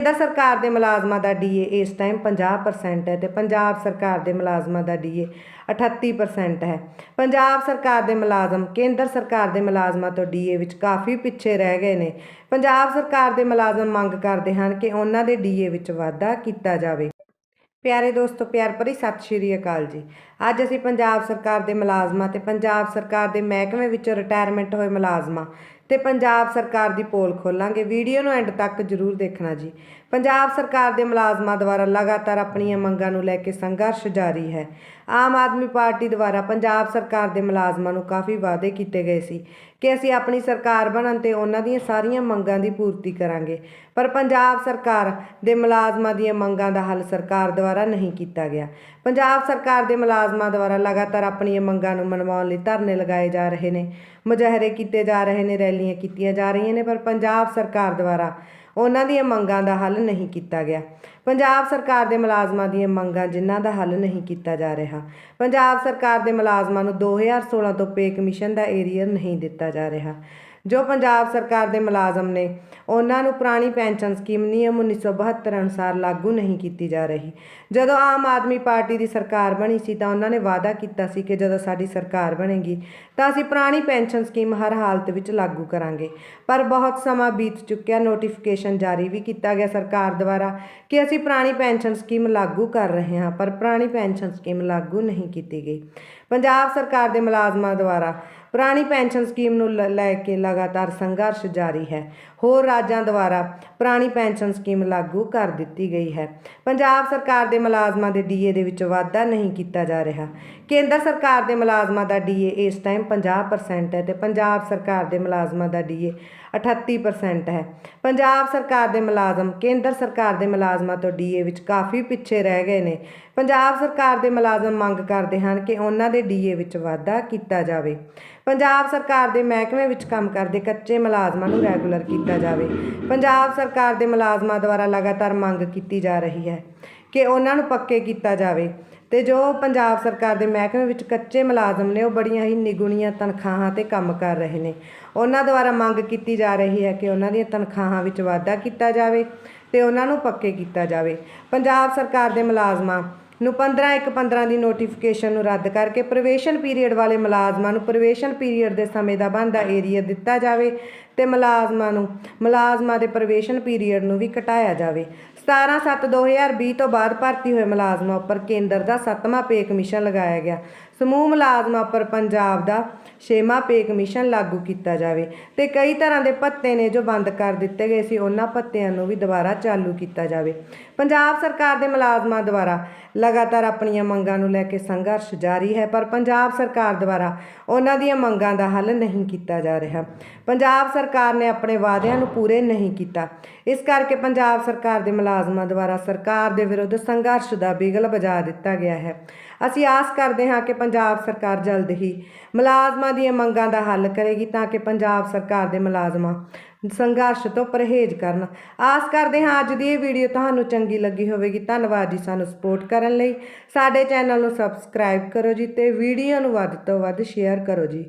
ਕੇਂਦਰ ਸਰਕਾਰ ਦੇ ਮੁਲਾਜ਼ਮਾਂ ਦਾ ਡੀਏ ਇਸ ਟਾਈਮ 50% ਹੈ ਤੇ ਪੰਜਾਬ ਸਰਕਾਰ ਦੇ ਮੁਲਾਜ਼ਮਾਂ ਦਾ ਡੀਏ 38% ਹੈ। ਪੰਜਾਬ ਸਰਕਾਰ ਦੇ ਮੁਲਾਜ਼ਮ, ਕੇਂਦਰ ਸਰਕਾਰ ਦੇ ਮੁਲਾਜ਼ਮਾਂ ਤੋਂ ਡੀਏ ਵਿੱਚ ਕਾਫੀ ਪਿੱਛੇ ਰਹਿ ਗਏ ਨੇ। ਪੰਜਾਬ ਸਰਕਾਰ ਦੇ ਮੁਲਾਜ਼ਮ ਮੰਗ ਕਰਦੇ ਹਨ ਕਿ ਉਹਨਾਂ ਦੇ ਡੀਏ ਵਿੱਚ ਵਾਧਾ ਕੀਤਾ ਜਾਵੇ। ਪਿਆਰੇ ਦੋਸਤੋ, ਪਿਆਰ ਭਰੀ ਸਤਿ ਸ਼੍ਰੀ ਅਕਾਲ ਜੀ। ਅੱਜ ਅਸੀਂ ਪੰਜਾਬ ਸਰਕਾਰ ਦੇ ਮੁਲਾਜ਼ਮਾਂ ਤੇ ਪੰਜਾਬ ਸਰਕਾਰ ਦੇ ਮਹਿਕਮੇ ਵਿੱਚੋਂ ਰਿਟਾਇਰਮੈਂਟ ਹੋਏ ਮੁਲਾਜ਼ਮਾਂ ਤੇ ਪੰਜਾਬ ਸਰਕਾਰ ਦੀ ਪੋਲ ਖੋਲਾਂਗੇ। ਵੀਡੀਓ ਨੂੰ ਐਂਡ ਤੱਕ ਜਰੂਰ ਦੇਖਣਾ ਜੀ। ਪੰਜਾਬ ਸਰਕਾਰ ਦੇ ਮੁਲਾਜ਼ਮਾਂ ਦੁਆਰਾ ਲਗਾਤਾਰ ਆਪਣੀਆਂ ਮੰਗਾਂ ਨੂੰ ਲੈ ਕੇ ਸੰਘਰਸ਼ ਜਾਰੀ ਹੈ। ਆਮ ਆਦਮੀ ਪਾਰਟੀ ਦੁਆਰਾ ਪੰਜਾਬ ਸਰਕਾਰ ਦੇ ਮੁਲਾਜ਼ਮਾਂ ਨੂੰ ਕਾਫੀ ਵਾਅਦੇ ਕੀਤੇ ਗਏ ਸੀ। ਕਿ ਅਸੀਂ ਆਪਣੀ ਸਰਕਾਰ ਬਣਨ ਤੇ ਉਹਨਾਂ ਦੀਆਂ ਸਾਰੀਆਂ ਮੰਗਾਂ ਦੀ ਪੂਰਤੀ ਕਰਾਂਗੇ। ਪਰ ਪੰਜਾਬ ਸਰਕਾਰ ਦੇ ਮੁਲਾਜ਼ਮਾਂ ਦੀਆਂ ਮੰਗਾਂ ਦਾ ਹੱਲ ਸਰਕਾਰ ਦੁਆਰਾ ਨਹੀਂ ਕੀਤਾ ਗਿਆ। ਪੰਜਾਬ ਸਰਕਾਰ ਦੇ ਮੁਲਾਜ਼ਮਾਂ ਦੁਆਰਾ ਲਗਾਤਾਰ ਆਪਣੀਆਂ ਮੰਗਾਂ ਨੂੰ ਮਨਵਾਉਣ ਲਈ ਧਰਨੇ ਲਗਾਏ ਜਾ ਰਹੇ ਨੇ। ਮੁਜ਼ਾਹਰੇ ਕੀਤੇ ਜਾ ਰਹੇ ਨੇ, ਰੈਲੀਆਂ ਕੀਤੀਆਂ ਜਾ ਰਹੀਆਂ ਨੇ, ਪਰ ਪੰਜਾਬ ਸਰਕਾਰ ਦੁਆਰਾ ਉਹਨਾਂ ਦੀਆਂ ਮੰਗਾਂ ਦਾ ਹੱਲ ਨਹੀਂ ਕੀਤਾ ਗਿਆ। ਪੰਜਾਬ ਸਰਕਾਰ ਦੇ ਮੁਲਾਜ਼ਮਾਂ ਦੀਆਂ ਮੰਗਾਂ ਜਿਨ੍ਹਾਂ ਦਾ ਹੱਲ ਨਹੀਂ ਕੀਤਾ ਜਾ ਰਿਹਾ, ਪੰਜਾਬ ਸਰਕਾਰ ਦੇ ਮੁਲਾਜ਼ਮਾਂ ਨੂੰ 2016 ਤੋਂ ਪੇ ਕਮਿਸ਼ਨ ਦਾ ਏਰੀਅਰ ਨਹੀਂ ਦਿੱਤਾ ਜਾ ਰਿਹਾ। ਜੋ ਪੰਜਾਬ ਸਰਕਾਰ ਦੇ ਮੁਲਾਜ਼ਮ ਨੇ, ਉਹਨਾਂ ਨੂੰ ਪੁਰਾਣੀ ਪੈਨਸ਼ਨ ਸਕੀਮ ਨਿਯਮ 1972 ਅਨੁਸਾਰ ਲਾਗੂ ਨਹੀਂ ਕੀਤੀ ਜਾ ਰਹੀ। ਜਦੋਂ ਆਮ ਆਦਮੀ ਪਾਰਟੀ ਦੀ ਸਰਕਾਰ ਬਣੀ ਸੀ ਤਾਂ ਉਹਨਾਂ ਨੇ ਵਾਅਦਾ ਕੀਤਾ ਸੀ ਕਿ ਜਦੋਂ ਸਾਡੀ ਸਰਕਾਰ ਬਣੇਗੀ, ਤਾਂ ਅਸੀਂ ਪੁਰਾਣੀ ਪੈਨਸ਼ਨ ਸਕੀਮ ਹਰ ਹਾਲਤ ਵਿੱਚ ਲਾਗੂ ਕਰਾਂਗੇ। ਪਰ ਬਹੁਤ ਸਮਾਂ ਬੀਤ ਚੁੱਕਿਆ, ਨੋਟੀਫਿਕੇਸ਼ਨ ਜਾਰੀ ਵੀ ਕੀਤਾ ਗਿਆ ਸਰਕਾਰ ਦੁਆਰਾ ਕਿ ਅਸੀਂ ਪੁਰਾਣੀ ਪੈਨਸ਼ਨ ਸਕੀਮ ਲਾਗੂ ਕਰ ਰਹੇ ਹਾਂ, ਪਰ ਪੁਰਾਣੀ ਪੈਨਸ਼ਨ ਸਕੀਮ ਲਾਗੂ ਨਹੀਂ ਕੀਤੀ ਗਈ। ਪੰਜਾਬ ਸਰਕਾਰ ਦੇ ਮੁਲਾਜ਼ਮਾਂ ਦੁਆਰਾ ਪੁਰਾਣੀ ਪੈਨਸ਼ਨ ਸਕੀਮ ਨੂੰ ਲ- ਲੈ ਕੇ ਲਗਾਤਾਰ ਸੰਘਰਸ਼ ਜਾਰੀ ਹੈ। ਹੋਰ ਰਾਜਾਂ ਦੁਆਰਾ ਪੁਰਾਣੀ ਪੈਨਸ਼ਨ ਸਕੀਮ ਲਾਗੂ ਕਰ ਦਿੱਤੀ ਗਈ ਹੈ। ਪੰਜਾਬ ਸਰਕਾਰ ਦੇ ਮੁਲਾਜ਼ਮਾਂ ਦੇ ਡੀਏ ਦੇ ਵਿੱਚ ਵਾਧਾ ਨਹੀਂ ਕੀਤਾ ਜਾ ਰਿਹਾ। ਕੇਂਦਰ ਸਰਕਾਰ ਦੇ ਮੁਲਾਜ਼ਮਾਂ ਦਾ ਡੀਏ ਇਸ ਟਾਈਮ 50% ਹੈ ਤੇ ਪੰਜਾਬ ਸਰਕਾਰ ਦੇ ਮੁਲਾਜ਼ਮਾਂ ਦਾ ਡੀਏ 38% ਹੈ। ਪੰਜਾਬ ਸਰਕਾਰ ਦੇ ਮੁਲਾਜ਼ਮ, ਕੇਂਦਰ ਸਰਕਾਰ ਦੇ ਮੁਲਾਜ਼ਮਾਂ ਤੋਂ ਡੀਏ ਵਿੱਚ ਕਾਫੀ ਪਿੱਛੇ ਰਹਿ ਗਏ ਨੇ। ਪੰਜਾਬ ਸਰਕਾਰ ਦੇ ਮੁਲਾਜ਼ਮ ਮੰਗ ਕਰਦੇ ਹਨ ਕਿ ਉਹਨਾਂ ਦੇ ਡੀਏ ਵਿੱਚ ਵਾਧਾ ਕੀਤਾ ਜਾਵੇ। ਪੰਜਾਬ ਸਰਕਾਰ ਦੇ ਮਹਿਕਮੇ ਵਿੱਚ ਕੰਮ ਕਰਦੇ ਕੱਚੇ ਮੁਲਾਜ਼ਮਾਂ ਨੂੰ ਰੈਗੂਲਰ ਕੀਤਾ ਜਾਵੇ। ਪੰਜਾਬ ਸਰਕਾਰ ਦੇ ਮੁਲਾਜ਼ਮਾਂ ਦੁਆਰਾ ਲਗਾਤਾਰ ਮੰਗ ਕੀਤੀ ਜਾ ਰਹੀ ਹੈ ਕਿ ਉਹਨਾਂ ਨੂੰ ਪੱਕੇ ਕੀਤਾ ਜਾਵੇ ਤੇ ਜੋ ਪੰਜਾਬ ਸਰਕਾਰ ਦੇ ਮਹਿਕਮੇ ਵਿੱਚ ਕੱਚੇ ਮੁਲਾਜ਼ਮ ਨੇ, ਉਹ ਬੜੀਆਂ ਹੀ ਨਿਗੁਣੀਆਂ ਤਨਖਾਹਾਂ ਤੇ ਕੰਮ ਕਰ ਰਹੇ ਨੇ। ਉਹਨਾਂ ਦੁਆਰਾ ਮੰਗ ਕੀਤੀ ਜਾ ਰਹੀ ਹੈ ਕਿ ਉਹਨਾਂ ਦੀਆਂ ਤਨਖਾਹਾਂ ਵਿੱਚ ਵਾਧਾ ਕੀਤਾ ਜਾਵੇ ਤੇ ਉਹਨਾਂ ਨੂੰ ਪੱਕੇ ਕੀਤਾ ਜਾਵੇ। ਪੰਜਾਬ ਸਰਕਾਰ ਦੇ ਮੁਲਾਜ਼ਮਾਂ ਨੂੰ 15 ਇੱਕ 15 ਦੀ ਨੋਟੀਫਿਕੇਸ਼ਨ ਨੂੰ ਰੱਦ ਕਰਕੇ ਪ੍ਰਵੇਸ਼ਨ ਪੀਰੀਅਡ ਵਾਲੇ ਮੁਲਾਜ਼ਮਾਂ ਨੂੰ ਪ੍ਰਵੇਸ਼ਨ ਪੀਰੀਅਡ ਦੇ ਸਮੇਂ ਦਾ ਬਣਦਾ ਏਰੀਆ ਦਿੱਤਾ ਜਾਵੇ ਤੇ ਮੁਲਾਜ਼ਮਾਂ ਨੂੰ, ਮੁਲਾਜ਼ਮਾਂ ਦੇ ਪ੍ਰਵੇਸ਼ਨ ਪੀਰੀਅਡ ਨੂੰ ਵੀ ਘਟਾਇਆ ਜਾਵੇ। 17/7/2020 ਤੋਂ ਬਾਅਦ ਭਰਤੀ ਹੋਏ ਮੁਲਾਜ਼ਮਾਂ ਉੱਪਰ ਕੇਂਦਰ ਦਾ 7ਵਾਂ ਪੇ ਕਮਿਸ਼ਨ ਲਗਾਇਆ ਗਿਆ। ਸਮੂਹ ਮੁਲਾਜ਼ਮਾਂ ਪਰ ਪੰਜਾਬ ਦਾ 6ਵਾਂ ਪੇ ਕਮਿਸ਼ਨ ਲਾਗੂ ਕੀਤਾ ਜਾਵੇ ਤੇ ਕਈ ਤਰ੍ਹਾਂ ਦੇ ਭੱਤੇ ਨੇ ਜੋ ਬੰਦ ਕਰ ਦਿੱਤੇ ਗਏ ਸੀ, ਉਹਨਾਂ ਭੱਤਿਆਂ ਨੂੰ ਵੀ ਦੁਬਾਰਾ ਚਾਲੂ ਕੀਤਾ ਜਾਵੇ। ਪੰਜਾਬ ਸਰਕਾਰ ਦੇ ਮੁਲਾਜ਼ਮਾਂ ਦੁਆਰਾ ਲਗਾਤਾਰ ਆਪਣੀਆਂ ਮੰਗਾਂ ਨੂੰ ਲੈ ਕੇ ਸੰਘਰਸ਼ ਜਾਰੀ ਹੈ, ਪਰ ਪੰਜਾਬ ਸਰਕਾਰ ਦੁਆਰਾ ਉਹਨਾਂ ਦੀਆਂ ਮੰਗਾਂ ਦਾ ਹੱਲ ਨਹੀਂ ਕੀਤਾ ਜਾ ਰਿਹਾ। ਪੰਜਾਬ ਸਰਕਾਰ ਨੇ ਆਪਣੇ ਵਾਅਦਿਆਂ ਨੂੰ ਪੂਰੇ ਨਹੀਂ ਕੀਤਾ। ਇਸ ਕਰਕੇ ਪੰਜਾਬ ਸਰਕਾਰ ਦੇ ਮੁਲਾਜ਼ਮਾਂ ਦੁਆਰਾ ਸਰਕਾਰ ਦੇ ਵਿਰੁੱਧ ਸੰਘਰਸ਼ ਦਾ ਬਿਗਲ ਵਜਾ ਦਿੱਤਾ ਗਿਆ ਹੈ। ਅਸੀਂ ਆਸ ਕਰਦੇ ਹਾਂ ਕਿ ਪੰਜਾਬ ਸਰਕਾਰ ਜਲਦ ਹੀ ਮੁਲਾਜ਼ਮਾਂ ਦੀਆਂ ਮੰਗਾਂ ਦਾ ਹੱਲ ਕਰੇਗੀ ਤਾਂ ਕਿ ਪੰਜਾਬ ਸਰਕਾਰ ਦੇ ਮੁਲਾਜ਼ਮਾਂ ਸੰਘਰਸ਼ ਤੋਂ ਪਰਹੇਜ਼ ਕਰਨ। ਆਸ ਕਰਦੇ ਹਾਂ ਅੱਜ ਦੀ ਇਹ ਵੀਡੀਓ ਤੁਹਾਨੂੰ ਚੰਗੀ ਲੱਗੀ ਹੋਵੇਗੀ। ਧੰਨਵਾਦ ਜੀ ਸਾਨੂੰ ਸਪੋਰਟ ਕਰਨ ਲਈ। ਸਾਡੇ ਚੈਨਲ ਨੂੰ ਸਬਸਕ੍ਰਾਈਬ ਕਰੋ ਜੀ ਤੇ ਵੀਡੀਓ ਨੂੰ ਵੱਧ ਤੋਂ ਵੱਧ ਸ਼ੇਅਰ ਕਰੋ ਜੀ।